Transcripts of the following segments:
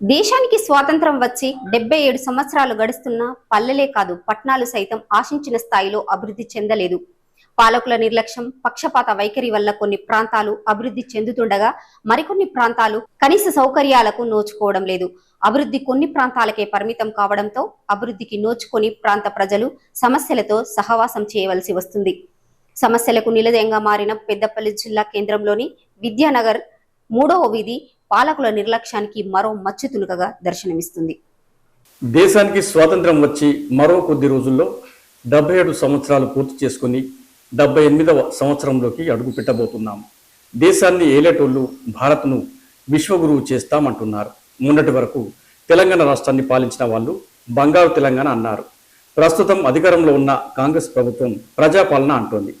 దేశానికి స్వాతంత్రం వచ్చి డెబ్బై ఏడు సంవత్సరాలు గడుస్తున్నా పల్లెలే కాదు పట్టణాలు సైతం ఆశించిన స్థాయిలో అభివృద్ధి చెందలేదు. పాలకుల నిర్లక్ష్యం పక్షపాత వైఖరి వల్ల కొన్ని ప్రాంతాలు అభివృద్ధి చెందుతుండగా మరికొన్ని ప్రాంతాలు కనీస సౌకర్యాలకు నోచుకోవడం లేదు. అభివృద్ధి కొన్ని ప్రాంతాలకే పరిమితం కావడంతో అభివృద్ధికి నోచుకొని ప్రాంత ప్రజలు సమస్యలతో సహవాసం చేయవలసి వస్తుంది. సమస్యలకు నిలదయంగా మారిన పెద్దపల్లి జిల్లా కేంద్రంలోని విద్యానగర్ మూడవ వీధి పాలకుల నిర్లక్ష్యానికి మరో మచ్చు తునుకగా దర్శనమిస్తుంది. దేశానికి స్వాతంత్రం వచ్చి మరో కొద్ది రోజుల్లో డెబ్బై ఏడు సంవత్సరాలు పూర్తి చేసుకుని డెబ్బై ఎనిమిదవ సంవత్సరంలోకి అడుగు పెట్టబోతున్నాం. దేశాన్ని ఏలేటోళ్ళు భారత్ను విశ్వగురువు చేస్తామంటున్నారు. మొన్నటి వరకు తెలంగాణ రాష్ట్రాన్ని పాలించిన వాళ్ళు బంగారు తెలంగాణ అన్నారు. ప్రస్తుతం అధికారంలో ఉన్న కాంగ్రెస్ ప్రభుత్వం ప్రజాపాలన అంటోంది.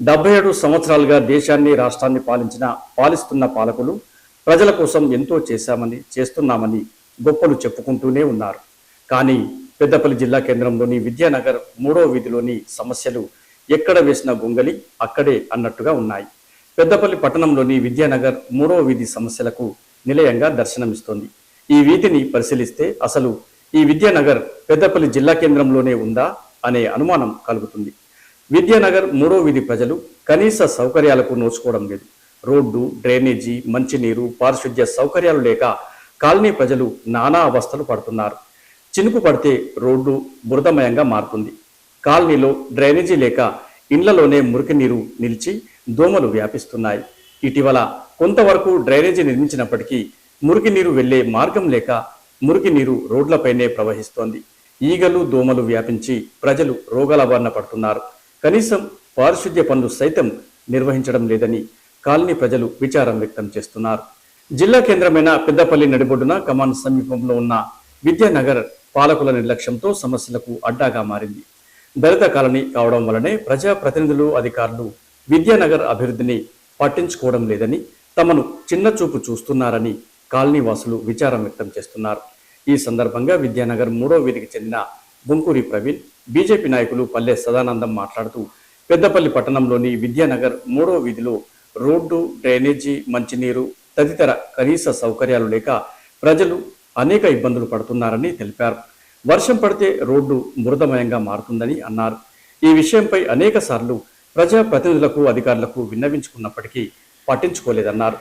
డెబ్బై ఏడు సంవత్సరాలుగా దేశాన్ని రాష్ట్రాన్ని పాలించిన పాలిస్తున్న పాలకులు ప్రజల కోసం ఎంతో చేశామని చేస్తున్నామని గొప్పలు చెప్పుకుంటూనే ఉన్నారు. కానీ పెద్దపల్లి జిల్లా కేంద్రంలోని విద్యానగర్ మూడో వీధిలోని సమస్యలు ఎక్కడ వేసిన గొంగలి అక్కడే అన్నట్టుగా ఉన్నాయి. పెద్దపల్లి పట్టణంలోని విద్యానగర్ మూడో వీధి సమస్యలకు నిలయంగా దర్శనమిస్తోంది. ఈ వీధిని పరిశీలిస్తే అసలు ఈ విద్యానగర్ పెద్దపల్లి జిల్లా కేంద్రంలోనే ఉందా అనే అనుమానం కలుగుతుంది. విద్యానగర్ మూడో వీధి ప్రజలు కనీస సౌకర్యాలకు నోచుకోవడం లేదు. రోడ్డు డ్రైనేజీ మంచినీరు పారిశుద్ధ్య సౌకర్యాలు లేక కాలనీ ప్రజలు నానా అవస్థలు పడుతున్నారు. చినుకు పడితే రోడ్డు బురదమయంగా మారుతుంది. కాలనీలో డ్రైనేజీ లేక ఇండ్లలోనే మురికి నీరు నిలిచి దోమలు వ్యాపిస్తున్నాయి. ఇటీవల కొంతవరకు డ్రైనేజీ నిర్మించినప్పటికీ మురికి నీరు వెళ్ళే మార్గం లేక మురికి నీరు రోడ్లపైనే ప్రవహిస్తోంది. ఈగలు దోమలు వ్యాపించి ప్రజలు రోగాల బారిన పడుతున్నారు. కనీసం పారిశుద్ధ్య పనులు సైతం నిర్వహించడం లేదని కాలనీ ప్రజలు విచారం వ్యక్తం చేస్తున్నారు. జిల్లా కేంద్రమైన పెద్దపల్లి నడిబొడ్డున కమాన్ సమీపంలో ఉన్న విద్యానగర్ పాలకుల నిర్లక్ష్యంతో సమస్యలకు అడ్డాగా మారింది. దళిత కాలనీ కావడం వలనే ప్రజా ప్రతినిధులు అధికారులు విద్యానగర్ అభివృద్ధిని పట్టించుకోవడం లేదని తమను చిన్న చూపు చూస్తున్నారని కాలనీ వాసులు విచారం వ్యక్తం చేస్తున్నారు. ఈ సందర్భంగా విద్యానగర్ మూడో వీధికి చెందిన బుంకూరి ప్రవీణ్ బీజేపీ నాయకులు పల్లె సదానందం మాట్లాడుతూ పెద్దపల్లి పట్టణంలోని విద్యానగర్ మూడో వీధిలో రోడ్డు డ్రైనేజీ మంచినీరు తదితర కనీస సౌకర్యాలు లేక ప్రజలు అనేక ఇబ్బందులు పడుతున్నారని తెలిపారు. వర్షం పడితే రోడ్డు మృదమయంగా మారుతుందని అన్నారు. ఈ విషయంపై అనేక సార్లు ప్రజా ప్రతినిధులకు అధికారులకు విన్నవించుకున్నప్పటికీ పట్టించుకోలేదన్నారు.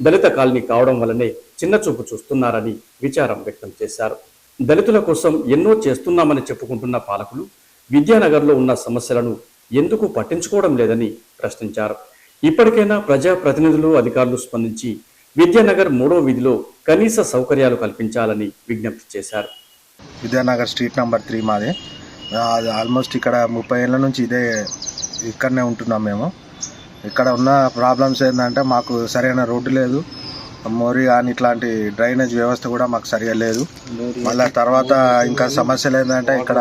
దళిత కాలనీ కావడం వల్లనే చిన్న చూపు చూస్తున్నారని విచారం వ్యక్తం చేశారు. దళితుల కోసం ఎన్నో చేస్తున్నామని చెప్పుకుంటున్న పాలకులు విద్యానగర్లో ఉన్న సమస్యలను ఎందుకు పట్టించుకోవడం లేదని ప్రశ్నించారు. ఇప్పటికైనా ప్రజా ప్రతినిధులు అధికారులు స్పందించి విద్యానగర్ మూడో వీధిలో కనీస సౌకర్యాలు కల్పించాలని విజ్ఞప్తి చేశారు. విద్యానగర్ స్ట్రీట్ నెంబర్ త్రీ మాదే. ఆల్మోస్ట్ ఇక్కడ ముప్పై ఏళ్ళ నుంచి ఇదే ఇక్కడనే ఉంటున్నాం మేము. ఇక్కడ ఉన్న ప్రాబ్లమ్స్ ఏంటంటే మాకు సరైన రోడ్డు లేదు. మోరి కానీ ఇట్లాంటి డ్రైనేజ్ వ్యవస్థ కూడా మాకు సరిగా లేదు. మళ్ళీ తర్వాత ఇంకా సమస్యలు ఏంటంటే ఇక్కడ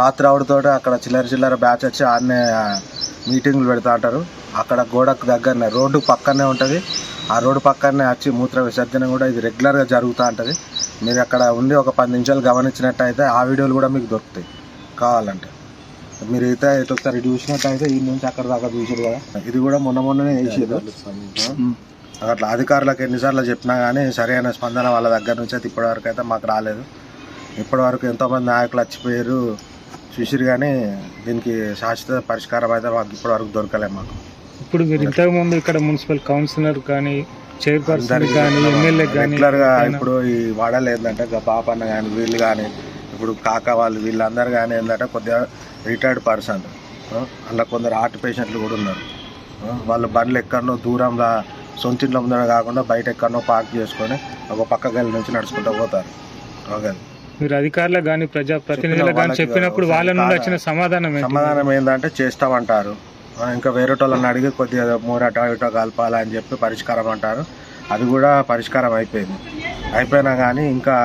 రాత్రి ఆవిడతో అక్కడ చిల్లర చిల్లర బ్యాచ్ వచ్చి ఆడనే మీటింగ్లు పెడతా అంటారు అక్కడ గోడకు దగ్గరనే రోడ్డు పక్కనే ఉంటుంది. ఆ రోడ్డు పక్కనే వచ్చి మూత్ర విసర్జన కూడా ఇది రెగ్యులర్గా జరుగుతూ ఉంటుంది. మీరు అక్కడ ఉండి ఒక పది నిమిషాలు గమనించినట్టయితే ఆ వీడియోలు కూడా మీకు దొరుకుతాయి. కావాలంటే. మీరు అయితే ఇటు ఒకసారి చూసినట్టయితే ఈ నుంచి అక్కడ దాకా చూసారు కదా. ఇది కూడా మొన్న మొన్ననే వేసారు అట్లా అధికారులకు ఎన్నిసార్లు చెప్పినా కానీ సరైన స్పందన వాళ్ళ దగ్గర నుంచి అయితే ఇప్పటి వరకు అయితే మాకు రాలేదు. ఇప్పటి వరకు ఎంతోమంది నాయకులు వచ్చిపోయారు. చూసిరు కానీ దీనికి శాశ్వత పరిష్కారం అయితే మాకు ఇప్పటి వరకు దొరకలేదు మాకు. ఇప్పుడు మీరు ఇంతకు ముందు ఇక్కడ మున్సిపల్ కౌన్సిలర్ కానీ చైర్పర్సన్ కానీ ఎమ్మెల్యే కానీ ఇప్పుడు ఈ వాడాలి ఏంటంటే పాపన్న కానీ వీళ్ళు కానీ ఇప్పుడు కాక వాళ్ళు వీళ్ళందరూ కానీ ఏంటంటే కొద్దిగా రిటైర్డ్ పర్సన్. అలా కొందరు హార్ట్ పేషెంట్లు కూడా ఉన్నారు. వాళ్ళు బండ్లు ఎక్కడనో దూరంలో సొంత ఇంట్లో ముందర కాకుండా బయట ఎక్కడనో పార్క్ చేసుకొని ఒక పక్క గల్లి నుంచి నడుచుకుంటూ పోతారు. ఓకే మీరు అధికారులకు కానీ ప్రజా ప్రతినిధులకు కానీ చెప్పినప్పుడు వాళ్ళ నుండి వచ్చిన సమాధానం సమాధానం ఏంటంటే చేస్తామంటారు. ఇంకా వేరే వాళ్ళని అడిగి కొద్దిగా మూరటో ఇటో అని చెప్పి పరిష్కారం అంటారు. అది కూడా పరిష్కారం అయిపోయింది. అయిపోయినా కానీ ఇంకా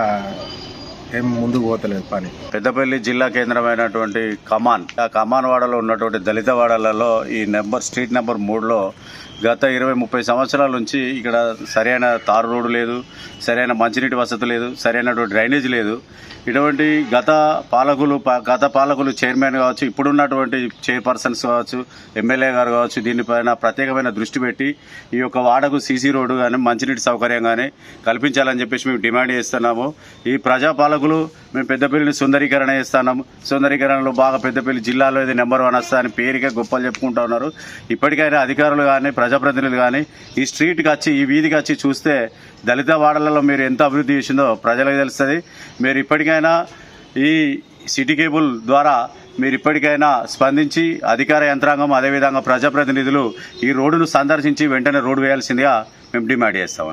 ఏం ముందుకు పోతలేదు పని. పెద్దపల్లి జిల్లా కేంద్రమైనటువంటి కమాన్ ఆ కమాన్ వాడలో ఉన్నటువంటి దళిత వాడలలో ఈ నెంబర్ స్ట్రీట్ నెంబర్ మూడులో గత ఇరవై ముప్పై సంవత్సరాల నుంచి ఇక్కడ సరైన తారు రోడ్డు లేదు సరైన మంచినీటి వసతి లేదు సరైనటువంటి డ్రైనేజ్ లేదు. ఇటువంటి గత పాలకులు ప- గత పాలకులు చైర్మన్ కావచ్చు ఇప్పుడున్నటువంటి చైర్పర్సన్స్ కావచ్చు ఎమ్మెల్యే గారు కావచ్చు దీనిపైన ప్రత్యేకమైన దృష్టి పెట్టి ఈ యొక్క వాడకు సీసీ రోడ్డు కానీ మంచినీటి సౌకర్యం కానీ కల్పించాలని చెప్పేసి మేము డిమాండ్ చేస్తున్నాము. ఈ ప్రజా పాలకులు మేము పెద్దపల్లిని సుందరీకరణ చేస్తున్నాము. సుందరీకరణలో బాగా పెద్దపల్లి జిల్లాలో ఇది నెంబర్ వన్ వస్తా అని పేరుగా గొప్పలు చెప్పుకుంటా ఉన్నారు. ఇప్పటికైనా అధికారులు కానీ ప్రజాప్రతినిధులు కానీ ఈ స్ట్రీట్కి వచ్చి ఈ వీధికి వచ్చి చూస్తే దళిత వాడలలో మీరు ఎంత అభివృద్ధి చేసిందో ప్రజలకు తెలుస్తుంది. మీరు ఇప్పటికైనా ఈ సిటీ కేబుల్ ద్వారా మీరు ఇప్పటికైనా స్పందించి అధికార యంత్రాంగం అదేవిధంగా ప్రజాప్రతినిధులు ఈ రోడ్డును సందర్శించి వెంటనే రోడ్డు వేయాల్సిందిగా మేము డిమాండ్ చేస్తాం